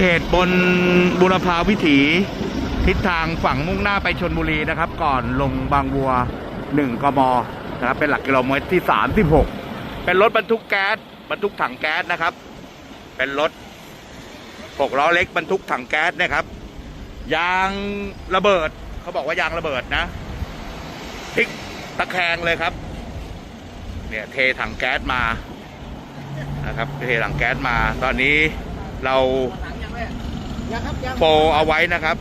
เหตุบนบุรพาวิถีทิศทางฝั่งมุ่งหน้าไปชนบุรีนะครับ ก่อนลงบางวัว 1กมนะครับเป็นหลักกิโลเมตรที่ 36 เป็นรถบรรทุกแก๊สบรรทุกถังแก๊สนะครับ เป็นรถ6ล้อเล็กบรรทุกถังแก๊สนะครับ ยางระเบิดเขาบอกว่ายางระเบิดนะพลิกตะแคงเลยครับ เนี่ยเทถังแก๊สมานะครับ เทถังแก๊สมาตอนนี้เรา โฟเอาไว้นะครับ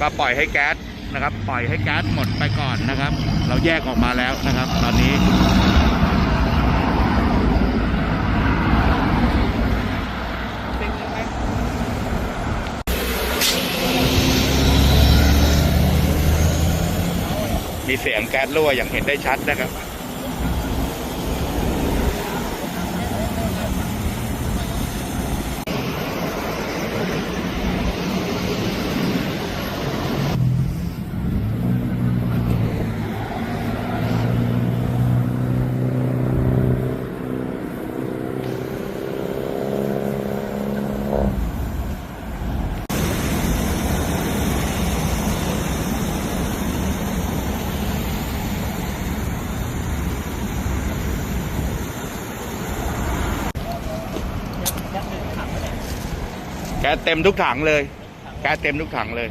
ก็ปล่อยให้แก๊สนะครับ ปล่อยให้แก๊สหมดไปก่อนนะครับ เราแยกออกมาแล้วนะครับ ตอนนี้มีเสียงแก๊สรั่วอย่างเห็นได้ชัดนะครับ แกเต็มทุกถังเลย แกเต็มทุกถังเลย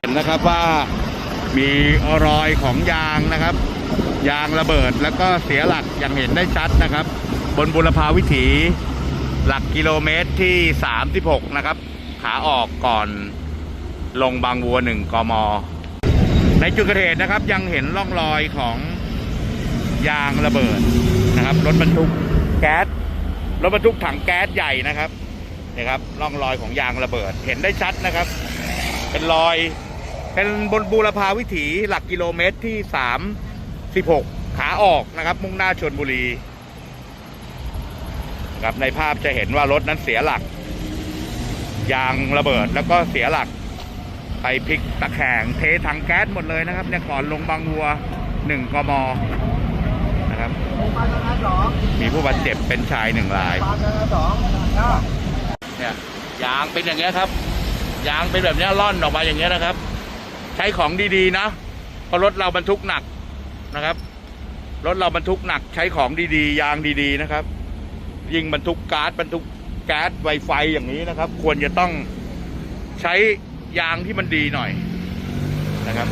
เห็นนะครับว่ามีรอยของยางนะครับ ยางระเบิดแล้วก็เสียหลักอย่างเห็นได้ชัดนะครับ บนบุรพาวิถีหลักกิโลเมตรที่ 36 นะครับ ขาออกก่อนลงบางวัวหนึ่งกม ในจุดเกิดเหตุนะครับยังเห็นร่องรอยของยางระเบิดนะครับ รถบรรทุกแก๊ส รถบรรทุกถังแก๊สใหญ่นะครับนี่ครับร่องรอยของยางระเบิดเห็นได้ชัดนะครับ เป็นรอย เป็นบนบูรพาวิถีหลักกิโลเมตรที่สามสิบหกขาออกนะครับ มุ่งหน้าชนบุรีนะครับในภาพจะเห็นว่ารถนั้นเสียหลัก ยางระเบิดแล้วก็เสียหลัก ไปพลิกตะแคงเทถังแก๊สหมดเลยนะครับเนี่ยก่อนลงบางวัวหนึ่งกม ผู้บาดเจ็บเป็นชายหนึ่งรายเนี่ยยางเป็นอย่างเงี้ยครับ ยางเป็นแบบเนี้ยล่อนออกมาอย่างเงี้ยนะครับ ใช้ของดีๆนะเพราะรถเราบรรทุกหนักนะครับรถเราบรรทุกหนักใช้ของดีๆ ยางดีๆนะครับ ยิ่งบรรทุกก๊าซบรรทุกแก๊สไวไฟอย่างนี้นะครับ ควรจะต้องใช้ยางที่มันดีหน่อยนะครับ